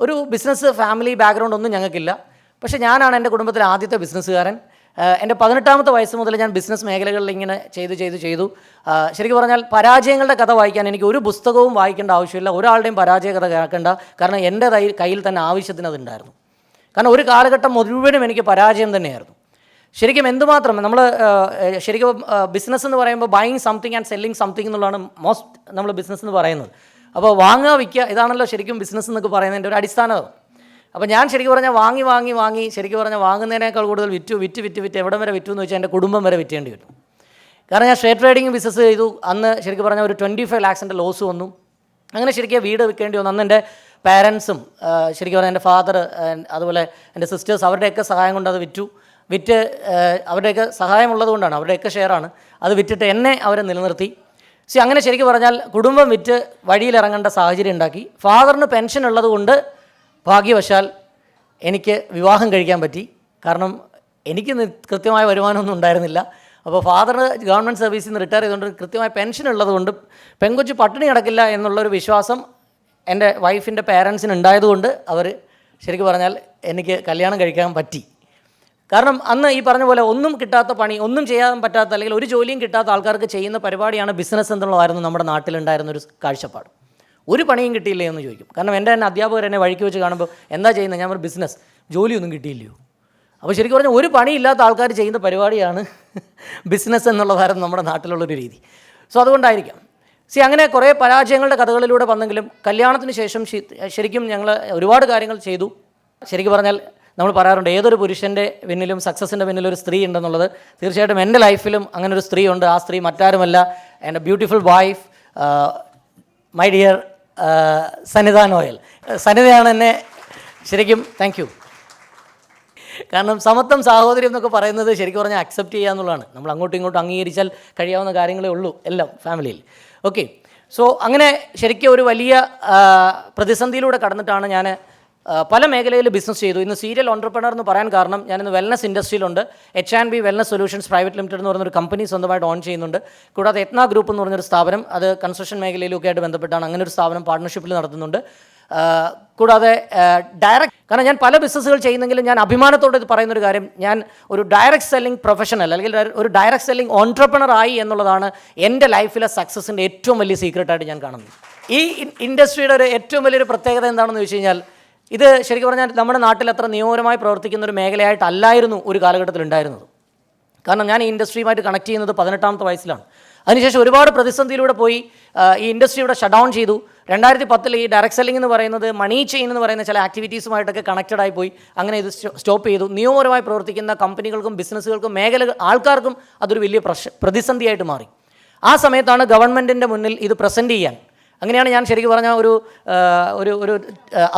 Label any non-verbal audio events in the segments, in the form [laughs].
ഒരു business family background ഒന്നും ഞങ്ങൾക്കില്ല. പക്ഷെ ഞാനാണ് എന്റെ കുടുംബത്തിലെ ആദ്യത്തെ ബിസിനസ്സുകാരൻ എന്റെ പതിനെട്ടാമത്തെ വയസ്സ് മുതൽ ഞാൻ ബിസിനസ് മേഖലകളിൽ ഇങ്ങനെ ചെയ്തു ചെയ്തു ചെയ്തു. ശരിക്കും പറഞ്ഞാൽ പരാജയങ്ങളുടെ കഥ വായിക്കാൻ എനിക്ക് ഒരു പുസ്തകവും വായിക്കേണ്ട ആവശ്യമില്ല. ഒരാളുടെയും പരാജയ കഥ കേൾക്കേണ്ട. കാരണം എന്റെ കയ്യിൽ കയ്യിൽ തന്നെ ആവശ്യത്തിന് അതുണ്ടായിരുന്നു. കാരണം ഒരു കാലഘട്ടം മുഴുവനും എനിക്ക് പരാജയം തന്നെയായിരുന്നു. ശരിക്കും എന്തുമാത്രം നമ്മൾ ശരിക്കും ബിസിനസ് എന്ന് പറയുമ്പോൾ buying something and selling something എന്നുള്ളതാണ് മോസ്റ്റ് നമ്മൾ ബിസിനസ് എന്ന് പറയുന്നത്. അപ്പോൾ വാങ്ങുക വിൽക്കുക ഇതാണല്ലോ ശരിക്കും ബിസിനസ് എന്നൊക്കെ പറയുന്നതിന്റെ ഒരു അടിസ്ഥാനം അപ്പോൾ ഞാൻ ശരിക്കും പറഞ്ഞാൽ വാങ്ങി വാങ്ങി വാങ്ങി ശരിക്കും പറഞ്ഞാൽ വാങ്ങുന്നതിനേക്കാൾ കൂടുതൽ വിറ്റു വിറ്റ് വിറ്റ് വിറ്റ് എവിടം വരെ വിറ്റു എന്ന് വെച്ചാൽ എന്റെ കുടുംബം വരെ വിറ്റേണ്ടി വരും. കാരണം ഞാൻ ഷെയർ ട്രേഡിംഗ് ബിസിനസ് ചെയ്തു. അന്ന് ശരിക്കും പറഞ്ഞാൽ ഒരു ട്വന്റി ഫൈവ് ലാക്സിന്റെ ലോസ് വന്നു. അങ്ങനെ ശരിക്കും വീട് വിൽക്കേണ്ടി വന്നു. അന്ന് എന്റെ പാരൻസും ശരിക്കും പറഞ്ഞാൽ എന്റെ ഫാദർ അതുപോലെ എന്റെ സിസ്റ്റേഴ്സ് അവരുടെയൊക്കെ സഹായം കൊണ്ട് അത് വിറ്റു. വിറ്റ് അവരുടെയൊക്കെ സഹായമുള്ളത് കൊണ്ടാണ് അവരുടെയൊക്കെ ഷെയറാണ് അത് വിറ്റിട്ട് എന്നെ അവരെ നിലനിർത്തി. സി അങ്ങനെ ശരിക്കും പറഞ്ഞാൽ കുടുംബം വിറ്റ് വഴിയിലിറങ്ങേണ്ട സാഹചര്യം ഉണ്ടാക്കി. ഫാദറിന് പെൻഷൻ ഉള്ളതുകൊണ്ട് ഭാഗ്യവശാൽ എനിക്ക് വിവാഹം കഴിക്കാൻ പറ്റി. കാരണം എനിക്ക് കൃത്യമായ വരുമാനമൊന്നും ഉണ്ടായിരുന്നില്ല. അപ്പോൾ ഫാദർ ഗവൺമെന്റ് സർവീസിൽ നിന്ന് റിട്ടയർ ചെയ്തുകൊണ്ട് കൃത്യമായ പെൻഷൻ ഉള്ളതുകൊണ്ട് പെൺകൊച്ച് പട്ടിണി കിടക്കില്ല എന്നുള്ളൊരു വിശ്വാസം എന്റെ വൈഫിന്റെ പേരൻസിന് ഉണ്ടായതുകൊണ്ട് അവർ ശരിക്കും പറഞ്ഞാൽ എനിക്ക് കല്യാണം കഴിക്കാൻ പറ്റി. കാരണം അന്ന് ഈ പറഞ്ഞ പോലെ ഒന്നും കിട്ടാത്ത പണി ഒന്നും ചെയ്യാൻ പറ്റാത്ത അല്ലെങ്കിൽ ഒരു ജോലിയും കിട്ടാത്ത ആൾക്കാർക്ക് ചെയ്യുന്ന പരിപാടിയാണ് ബിസിനസ് എന്നുള്ളതായിരുന്നു നമ്മുടെ നാട്ടിലുണ്ടായിരുന്ന ഒരു കാഴ്ചപ്പാട്. ഒരു പണിയും കിട്ടിയില്ലേ എന്ന് ചോദിക്കും. കാരണം എന്റെ തന്നെ അധ്യാപകർ എന്നെ വഴിക്ക് വെച്ച് കാണുമ്പോൾ എന്താ ചെയ്യുന്നത്? ഞാൻ ഒരു ബിസിനസ് ജോലിയൊന്നും കിട്ടിയില്ലയോ? അപ്പോൾ ശരിക്കും പറഞ്ഞാൽ ഒരു പണിയില്ലാത്ത ആൾക്കാർ ചെയ്യുന്ന പരിപാടിയാണ് [laughs] ബിസിനസ് എന്നുള്ളതായിരുന്നു നമ്മുടെ നാട്ടിലുള്ളൊരു രീതി. സോ അതുകൊണ്ടായിരിക്കാം. സി അങ്ങനെ കുറേ പരാജയങ്ങളുടെ കഥകളിലൂടെ വന്നെങ്കിലും കല്യാണത്തിന് ശേഷം ശരിക്കും ഞങ്ങൾ ഒരുപാട് കാര്യങ്ങൾ ചെയ്തു. ശരിക്കും പറഞ്ഞാൽ നമ്മൾ പറയാറുണ്ട് ഏതൊരു പുരുഷന്റെ പിന്നിലും സക്സസിന്റെ പിന്നിലും ഒരു സ്ത്രീ ഉണ്ടെന്നുള്ളത് തീർച്ചയായിട്ടും എന്റെ ലൈഫിലും അങ്ങനെ ഒരു സ്ത്രീ ഉണ്ട്. ആ സ്ത്രീ മറ്റാരുമല്ല. എന്റെ beautiful wife my dear Sanitha Noel. സനിതയാണ് എന്നെ ശരിക്കും താങ്ക് കാരണം സമത്വം സാഹോദര്യം എന്നൊക്കെ പറയുന്നത് ശരിക്കും പറഞ്ഞാൽ അക്സെപ്റ്റ് ചെയ്യുക എന്നുള്ളതാണ്. നമ്മൾ അങ്ങോട്ടും ഇങ്ങോട്ടും അംഗീകരിച്ചാൽ കഴിയാവുന്ന കാര്യങ്ങളേ ഉള്ളൂ എല്ലാം ഫാമിലിയിൽ ഓക്കെ സോ അങ്ങനെ ശരിക്കും ഒരു വലിയ പ്രതിസന്ധിയിലൂടെ കടന്നിട്ടാണ് ഞാൻ പല മേഖലയിൽ ബിസിനസ് ചെയ്തു. ഇന്ന് സീരിയൽ ഓൺടർപ്രണർ എന്ന് പറയാൻ കാരണം ഞാനിന്ന് wellness ഇൻഡസ്ട്രിയിലുണ്ട് H and B wellness solutions private limited എന്ന് പറഞ്ഞൊരു കമ്പനി സ്വന്തമായിട്ട് ഓൺ ചെയ്യുന്നുണ്ട്. കൂടാതെ എത്ന ഗ്രൂപ്പ് എന്ന് പറഞ്ഞൊരു സ്ഥാപനം അത് കൺസ്ട്രക്ഷൻ മേഖലയിലൊക്കെ ആയിട്ട് ബന്ധപ്പെട്ടാണ്. അങ്ങനെ ഒരു സ്ഥാപനം പാർട്ട്ണർഷിപ്പിൽ നടത്തുന്നുണ്ട്. കൂടാതെ ഡയറക്റ്റ് കാരണം ഞാൻ പല ബിസിനസ്സുകൾ ചെയ്യുന്നെങ്കിലും ഞാൻ അഭിമാനത്തോടെ ഇത് പറയുന്ന ഒരു കാര്യം ഞാൻ ഒരു ഡയറക്റ്റ് സെല്ലിംഗ് പ്രൊഫഷണൽ അല്ലെങ്കിൽ ഒരു ഡയറക്റ്റ് സെല്ലിംഗ് ഓൺട്രപ്രണർ ആയി എന്നുള്ളതാണ് എന്റെ ലൈഫിലെ സക്സസിന്റെ ഏറ്റവും വലിയ സീക്രട്ടായിട്ട് ഞാൻ കാണുന്നത്. ഈ ഇൻഡസ്ട്രിയുടെ ഒരു ഏറ്റവും വലിയൊരു പ്രത്യേകത എന്താണെന്ന് ചോദിച്ചു കഴിഞ്ഞാൽ ഇത് ശരിക്കും പറഞ്ഞാൽ നമ്മുടെ നാട്ടിൽ അത്ര നിയമപരമായി പ്രവർത്തിക്കുന്ന ഒരു മേഖലയായിട്ടല്ലായിരുന്നു ഒരു കാലഘട്ടത്തിൽ ഉണ്ടായിരുന്നത് കാരണം ഞാൻ ഈ ഇൻഡസ്ട്രിയുമായിട്ട് കണക്ട് ചെയ്യുന്നത് പതിനെട്ടാമത്തെ വയസ്സിലാണ്. അതിനുശേഷം ഒരുപാട് പ്രതിസന്ധിയിലൂടെ പോയി ഈ ഇൻഡസ്ട്രി ഇവിടെ ഷട്ട് ഡൗൺ ചെയ്തു. രണ്ടായിരത്തി പത്തിൽ ഈ ഡയറക്ട് സെല്ലിംഗ് എന്ന് പറയുന്നത് മണി ചെയിൻ എന്ന് പറയുന്ന ചില ആക്ടിവിറ്റീസുമായിട്ടൊക്കെ കണക്റ്റഡ് ആയി പോയി. അങ്ങനെ ഇത് സ്റ്റോപ്പ് ചെയ്തു. നിയമപരമായി പ്രവർത്തിക്കുന്ന കമ്പനികൾക്കും ബിസിനസ്സുകൾക്കും മേഖല ആൾക്കാർക്കും അതൊരു വലിയ പ്രശ് പ്രതിസന്ധിയായിട്ട് മാറി. ആ സമയത്താണ് ഗവൺമെന്റിന്റെ മുന്നിൽ ഇത് പ്രസന്റ് ചെയ്യാൻ അങ്ങനെയാണ് ഞാൻ ശരിക്കും പറഞ്ഞാൽ ഒരു ഒരു ഒരു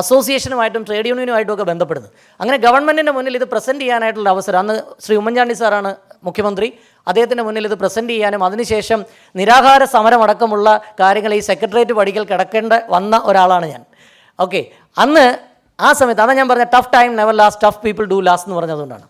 അസോസിയേഷനുമായിട്ടും ട്രേഡ് യൂണിയനുമായിട്ടും ഒക്കെ ബന്ധപ്പെടുന്നത്. അങ്ങനെ ഗവൺമെന്റിന്റെ മുന്നിൽ ഇത് പ്രസന്റ് ചെയ്യാനായിട്ടുള്ള അവസരം. അന്ന് ശ്രീ ഉമ്മൻചാണ്ടി സാറാണ് മുഖ്യമന്ത്രി. അദ്ദേഹത്തിന്റെ മുന്നിൽ ഇത് പ്രസന്റ് ചെയ്യാനും അതിനുശേഷം നിരാഹാര സമരമടക്കമുള്ള കാര്യങ്ങൾ ഈ സെക്രട്ടേറിയറ്റ് പടിക്കൽ കിടക്കേണ്ട വന്ന ഒരാളാണ് ഞാൻ. ഓക്കെ അന്ന് ആ സമയത്ത് അതാണ് ഞാൻ പറഞ്ഞ tough time never last tough people do last എന്ന് പറഞ്ഞതുകൊണ്ടാണ്.